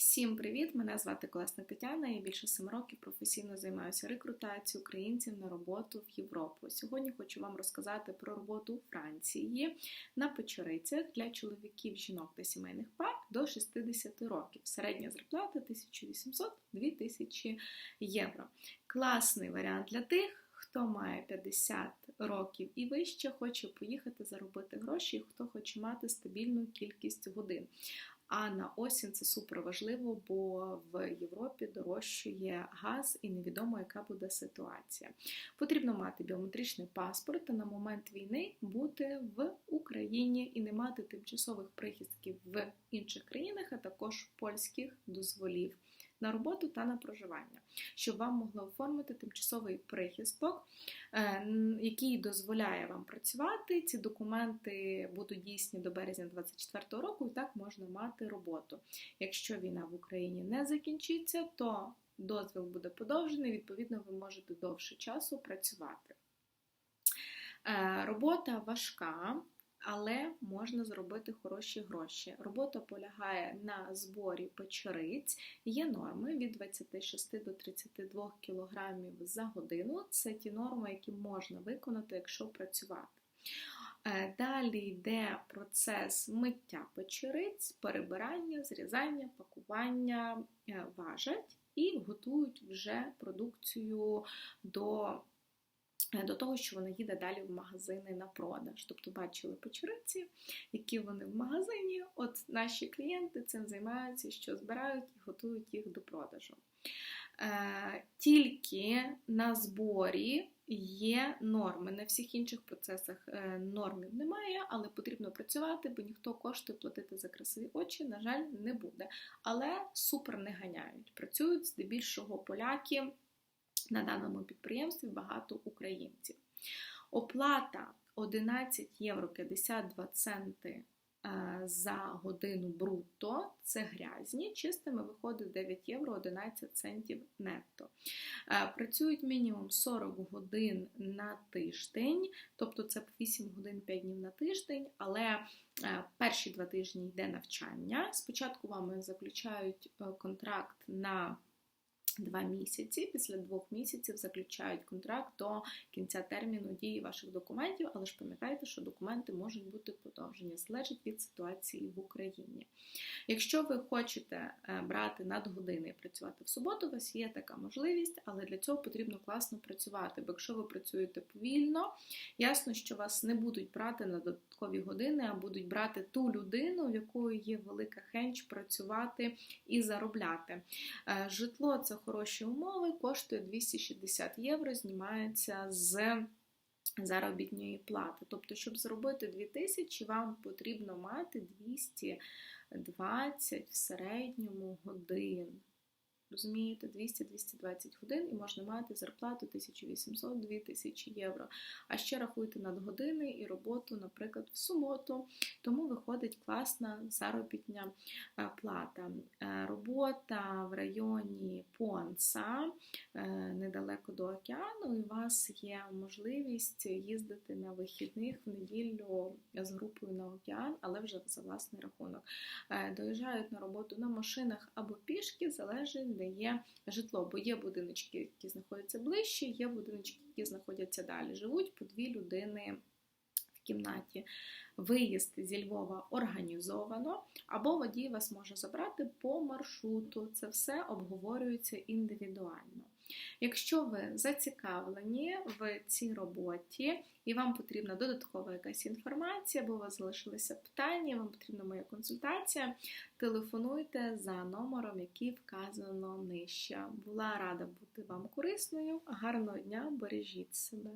Всім привіт! Мене звати Колесна Тетяна. Я більше 7 років професійно займаюся рекрутацією українців на роботу в Європу. Сьогодні хочу вам розказати про роботу у Франції на печерицях для чоловіків, жінок та сімейних пар до 60 років. Середня зарплата 1800-2000 євро. Класний варіант для тих. Хто має 50 років і вище, хоче поїхати заробити гроші, хто хоче мати стабільну кількість годин. А на осінь це супер важливо, бо в Європі дорожчує газ і невідомо, яка буде ситуація. Потрібно мати біометричний паспорт та на момент війни бути в Україні і не мати тимчасових прихистків в інших країнах, а також польських дозволів на роботу та на проживання, щоб вам могли оформити тимчасовий прихисток, е, який дозволяє вам працювати. Ці документи будуть дійсні до березня 2024 року, і так можна мати роботу. Якщо війна в Україні не закінчиться, то дозвіл буде подовжений, відповідно, ви можете довше часу працювати. Е, робота важка, але можна зробити хороші гроші. Робота полягає на зборі печериць, є норми від 26 до 32 кг за годину. Це ті норми, які можна виконати, якщо працювати. Е, далі йде процес миття печериць, перебирання, зрізання, пакування, е, важать і готують вже продукцію до до того, що вона їде далі в магазини на продаж. Тобто бачили печериці, які вони в магазині. От наші клієнти цим займаються, що збирають і готують їх до продажу. Е, тільки на зборі є норми. На всіх інших процесах е, нормів немає, але потрібно працювати, бо ніхто коштує платити за красиві очі, на жаль, не буде. Але супер не ганяють. Працюють здебільшого поляки на даному підприємстві багато українців. Оплата 11 євро 52 центи е, за годину брутто, це грязні, чистими виходить 9 євро 11 центів нетто. Е, працюють мінімум 40 годин на тиждень, тобто це 8 годин 5 днів на тиждень, але е, перші два тижні йде навчання. Спочатку вам заключають контракт на Два місяці, після двох місяців заключають контракт до кінця терміну дії ваших документів, але ж пам'ятайте, що документи можуть бути подовжені, залежить від ситуації в Україні. Якщо ви хочете е, брати надгодини і працювати в суботу, у вас є така можливість, але для цього потрібно класно працювати. Бо якщо ви працюєте повільно, ясно, що вас не будуть брати на додаткові години, а будуть брати ту людину, в якої є велика хенч працювати і заробляти. Е, житло це хороші умови, коштує 260 євро, знімається з заробітної плати. Тобто, щоб зробити 2000, вам потрібно мати 220 в середньому годин. Розумієте, 200-220 годин і можна мати зарплату 1800-2000 євро. А ще рахуйте надгодини і роботу, наприклад, в суботу. Тому виходить класна заробітня е, плата. Е, робота в районі Понца, е, недалеко до океану, і у вас є можливість їздити на вихідних в неділю з групою на океан, але вже за власний рахунок. Доїжджають на роботу на машинах або пішки, залежить де є житло, бо є будиночки, які знаходяться ближче, є будиночки, які знаходяться далі. Живуть по дві людини в кімнаті. Виїзд зі Львова організовано, або водій вас може забрати по маршруту. Це все обговорюється індивідуально. Якщо ви зацікавлені в цій роботі і вам потрібна додаткова якась інформація, або у вас залишилися питання, вам потрібна моя консультація, телефонуйте за номером, який вказано нижче. Була рада бути вам корисною. Гарного дня, бережіть себе!